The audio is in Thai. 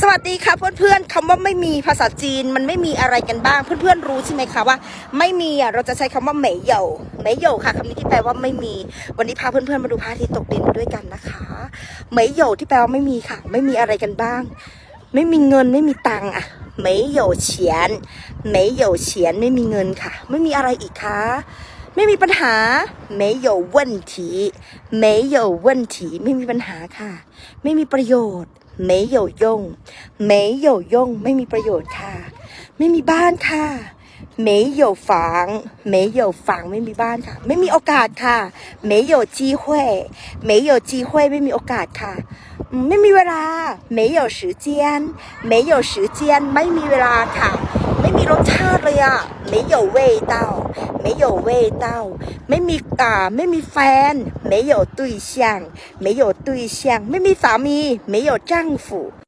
สวัสดีค่ะเพื่อนๆคำว่าไม่มีภาษาจีนมันไม่มีอะไรกันบ้าง เพื่อนๆรู้ใช่ไหมคะว่า ไม่มีอ่ะเราจะใช้คำว่าเหมยเหยวเหมยเหยวค่ะคำนี้ที่แปลว่าไม่มี วันนี้พาเพื่อนๆมาดูพระอาทิตย์ตกดินไปด้วยกันนะคะเหมยเหยวที่แปลว่าไม่มีค่ะ ไม่มีอะไรกันบ้าง ไม่มีเงินไม่มีตังค์อ่ะเหมยเหยวเฉียนเหมยเหยวเฉียนไม่มีเงินค่ะ ไม่มีอะไรอีกคะไม่มีปัญหา没有问题没有问题ไม่มีปัญหาค่ะ ไม่มีประโยชน์ 没有用没有用ไม่มีประโยชน์ค่ะ ไม่มีบ้านค่ะ没有房没有房ไม่มีบ้านค่ะ ไม่มีโอกาสค่ะ没有机会没有机会ไม่มีโอกาสค่ะอืมไม่มีเวลา没有时间没有时间ไม่มีเวลาค่ะ ไม่มีรสชาติเลยอะ没有味道 没有味道ไม่มีอ่าไม่มีแฟน没有对象没有对象ไม่มีสามี没有丈夫